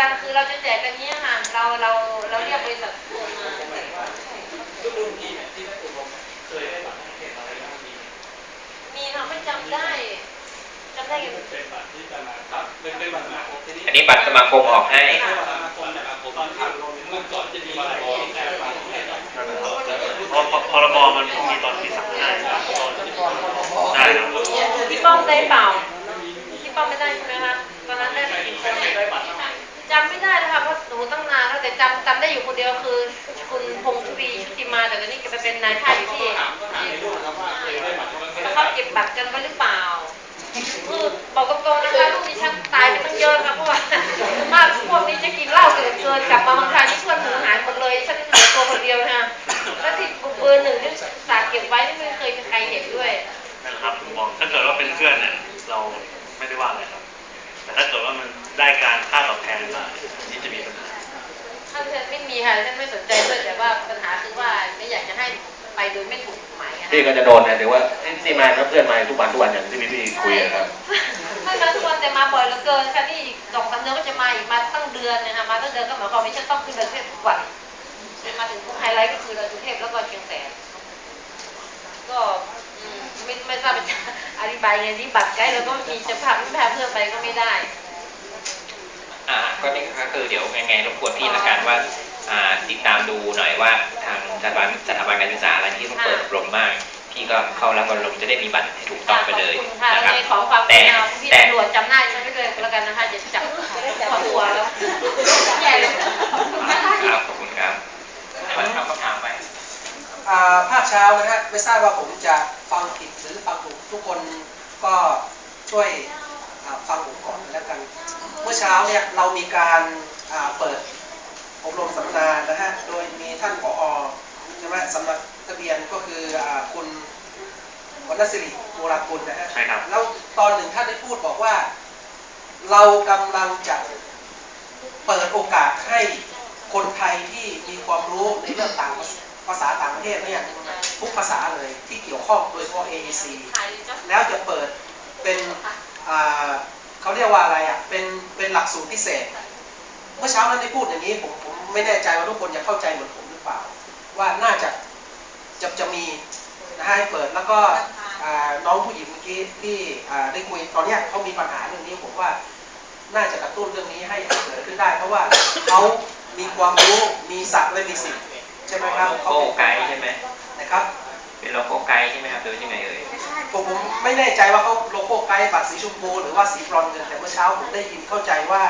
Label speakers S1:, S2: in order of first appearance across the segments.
S1: กันคือเราจะแจกกันเนี้ยค่ะเราเราเราเรียกบริษัทโอนมา
S2: ทุกรุ่นที่เนี่ยที่ได้อบรมเนี่ยเคยได้บัตรนักเรียนอะไรบ้างมี
S1: มีค่ะไม่จำได้จำได้กัน
S2: เป็นบัตรที่จะมาครับเป็นเป็นบัตรสมาคมที
S3: อันนี้บัตรสมาคมออกให้
S2: เป็นบัตรสมาคมเนี่ยตอนที่เมื่อก่อนจะมีบัตรบอลแต่บัตรไม่ได้
S4: เพราะพรบมันเพิ่งมีตอนปีสามห้าครับได้ครับ
S1: พี่ป้อมได้เปล่า แต่จำจำได้อยู่คนเดียวคือ คุณพงศ์ชุรีชุติมาแต่ตอนนี้แกไปเป็นนายท่าอยู่ที่
S2: เคยได้บัตรไหม
S1: แล้วเขาเก็บบัตรกันไว้หรือเปล่าคือบอกตรงๆนะคะลูกดิฉันตายไปตั้งเยอะค่ะเพราะว่ามากพวกนี้จะกินเหล้าเกินเกินกลับมาเมืองไทยนี่เพื่อนหนูหายหมดเลยฉันเหลือตัวคนเดียวนะคะแล้วที่เบอร์หนึ่งที่สากเก็บไว้นี่ไม่เคยมีใครเห็นด้วย
S4: นะครับผมบอกถ้าเกิดว่า
S1: โดยไม่ถูกหมายอะ
S3: พี่ก็จะโดนนะเดี๋ยวว่าที่มาครับเพื่อนมาทุกวันทุกวันอย่างที่พี่พี่คุยอะครับ
S1: ท่านมาทุกวันแต่มาบ่อยเหลือเกินค่ะนี่อีกสองสามเดือนก็จะมาอีกมาตั้งเดือนนะคะมาตั้งเดือนก็หมายความว่าฉันต้องขึ้นดอยสุเทพทุกวันมาถึงไฮไลท์ก็คือดอยสุเทพแล้วก็เชียงแสนก็อืมไม่ไม่ทราบจะอธิบายไงที่บัตรไกด์แล้วก็มีจะพาไม่พาเพื่อนไปก็ไม่ได้
S3: อ่าก็นี่ก็คือเดี๋ยวยังไงรบกวนพี่ละกันว่าอ่าติดตามดู สถาบันสถาบันการศึกษาอะไรที่ต้องเปิดอบรมบ้างพี่ก็เข้ารับอบรมจะได้มีบัตรให้ถูกต้องไปเลย
S1: ขอบคุณค่ะ
S3: นะครับ
S1: เลยขอความก
S3: แต่
S1: รุณาพี่
S3: แต่
S1: ตำรวจจำหน้าฉันไม่เลยก็แล้วกันนะคะอย่าจับขอตัวแล้วแย่เลยขอบคุณมาก
S3: ครับขอบคุณครับแต่ว่าทำคำถามไป
S5: อ่าภาคเช้านะฮะไม่ทราบว่าผมจะฟังผิดหรือฟังถูกทุกคนก็ช่วยอ่าฟังผมก่อนแล้วกัน เมื่อเช้าเนี่ยเรามีการอ่าเปิดอบรมสัมมนานะฮะ โดยมีท่านผอ ใช่ไหมสำนักทะเบียนก็คืออ่าคุณวรรณสิริโมรากุลนะฮะ
S4: ใช่ครับ
S5: แล้วตอนหนึ่งท่านได้พูดบอกว่า เรากำลังจะเปิดโอกาสให้คนไทยที่มีความรู้ในเรื่องต่างภาษาต่างประเทศเนี่ยทุกภาษาเลยที่เกี่ยวข้องโดยเฉพาะ AEC แล้วจะเปิดเป็นอ่าเขาเรียกว่าอะไรอะเป็นเป็นหลักสูตรพิเศษ เมื่อเช้านั้นได้พูดอย่างนี้ผมผมไม่แน่ใจว่าทุกคนจะเข้าใจเหมือนผมหรือเปล่า ว่าน่าจะจะจะมีนะฮะให้เปิดแล้วก็อ่าน้องผู้หญิงเมื่อกี้ที่อ่าได้คุยตอนเนี้ยเขามีปัญหาเรื่องนี้ผมว่าน่าจะกระตุ้นเรื่องนี้ให้เกิดขึ้นได้ เพราะว่าเขามีความรู้มีศักดิ์และมีสิทธิ์ใช่ไหมครับ
S3: โลโก้ไกด์ใช่ไหม
S5: นะครับ
S3: เป็นโลโก้ไกด์ใช่ไหมครับหรือว่ายังไงเอ่ย
S5: ผมผมไม่แน่ใจว่าเขาโลโก้ไกด์บัตรสีชมพูหรือว่าสีบรอนซ์กันแต่เมื่อเช้าผมได้ยินเข้าใจว่า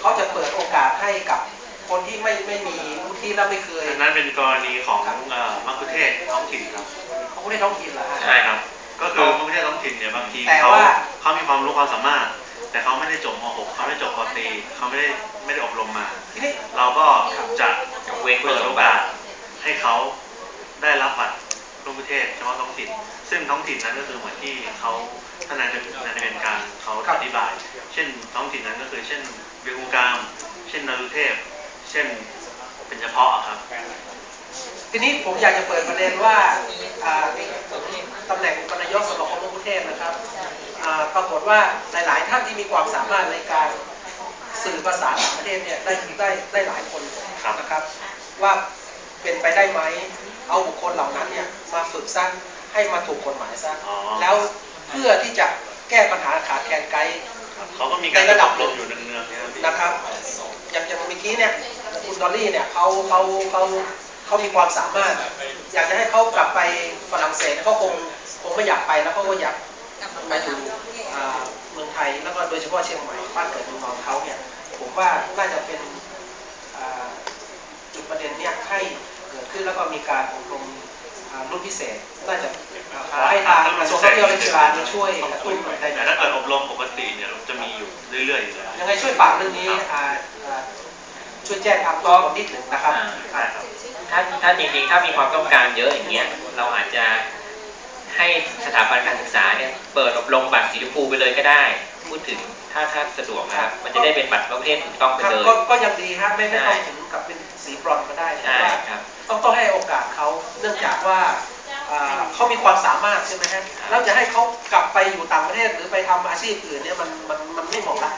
S5: เขาจะเปิดโอกาสให้กับ คนที่ไม่ไม่มีวุฒิและไม่เคย
S4: อันนั้นเป็นกรณีของเอ่อมัคคุเทศก์ท้องถิ่นครับ
S5: เขาไม่ได้ท้องถิ่นเหรอฮะ
S4: ใช่ครับ ก็คือมัคคุเทศก์ท้องถิ่นเนี่ยบางที
S5: แต่
S4: เขา
S5: ว่า
S4: เขามีความรู้ความสามารถ แต่เขาไม่ได้จบม .6 เขาไม่ได้จบปตรีเขาไม่ได้ไม่ได้อบรมมา
S5: ทีนี้
S4: เราก็จะ
S3: ยกเว้นคุณ
S4: เปิด
S3: ส
S4: โอ
S3: มบั
S4: กา
S3: ติ
S4: สให้เขาได้รับบัตรร่วมประเทศเฉพาะท้องถิ่น ซึ่งท้องถิ่นนั้นก็คือเหมือนที่เขาท่านนายนายเป็นการเขาอธิบาย เช่นท้องถิ่นนั้นก็คือ เช่นเบียงกุงกาม เช่นนรุเทพ เช่นเป็นเฉพาะอะครับ
S5: ทีนี้ผมอยากจะเปิดประเด็นว่าอ่าตำแหน่งอุปนายกสมาคมมะกุเทศนะครับอ่าปรากฏว่าหลาย ๆ ท่านที่มีความสามารถในการสื่อภาษาต่างประเทศเนี่ยได้ได้ได้หลายคน
S4: ครับ
S5: นะครับ ว่าเป็นไปได้ไหมเอาบุคคลเหล่านั้นเนี่ยมาฝึกซะให้มาถูกกฎหมายซะ
S4: อ๋อ
S5: แล้วเพื่อที่จะแก้ปัญหาขาดแคลนไกด์
S4: ครับเขาก็มีการ
S5: ในระดับ
S4: อบรมอยู่เนืองๆนะครับ
S5: นะครับอย่างอย่างเมื่อกี้เนี่ย คุณดอลลี่เนี่ยเขาเขาเขาเขามีความสามารถ อยากจะให้เขากลับไปฝรั่งเศสเขาคงคงไม่อยากไปแล้วเขาก็อยากมาอยู่อ่าเมืองไทยแล้วก็โดยเฉพาะเชียงใหม่บ้านเกิดเมืองนอนเขาเนี่ยผมว่าน่าจะเป็นอ่าจุดประเด็นเนี่ยให้เกิดขึ้นแล้วก็มีการอบรมอ่ารุ่นพิเศษน่าจะอ่าขอให้ทางกระทรวงท่องเที่ยวและกีฬาเนี่ยช่วยกระตุ้นหน่อยได้ไหม
S4: แต่ถ้าเกิดอบรมปกติเนี่ยจะมีอยู่เรื่อยๆอยู่แล้ว
S5: ยังไงช่วยฝากเรื่องนี้อ่าอ่า ช่วยแจ้งทางตัวคนที่ถึงนะครับ
S4: ใช่ครับ
S3: ถ้าถ้าจริงๆ ถ้ามีความต้องการเยอะอย่างเงี้ยเราอาจจะให้สถาบันการศึกษาเนี่ยเปิดอบรมบัตรสีชมพูไปเลยก็ได้ พูดถึงถ้าถ้าสะดวกนะครับมันจะได้เป็นบัตรประเภทถูกต้องไป
S5: ครับ
S3: เลย
S5: ก็ก็ยังดีฮะไม่ไม่ต้องถึงกับเป็นสีบรอนซ์ก็ได้แต่
S3: ใช่
S5: ว่า
S3: ครับ
S5: ต้องต้องให้โอกาสเขาเนื่องจากว่าอ่าเขามีความสามารถใช่ไหมฮะแล้วจะให้เขากลับไปอยู่ต่างประเทศหรือไปทำอาชีพอื่นเนี่ยมันมันมันไม่เหมาะละ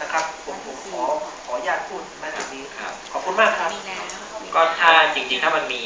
S5: นะครับ ผมผมขอขออนุญาตพูดณจุดนี้
S3: ครับ
S5: ขอบคุณมากครับ
S3: ก็ถ้าจริงๆ ถ้ามันมี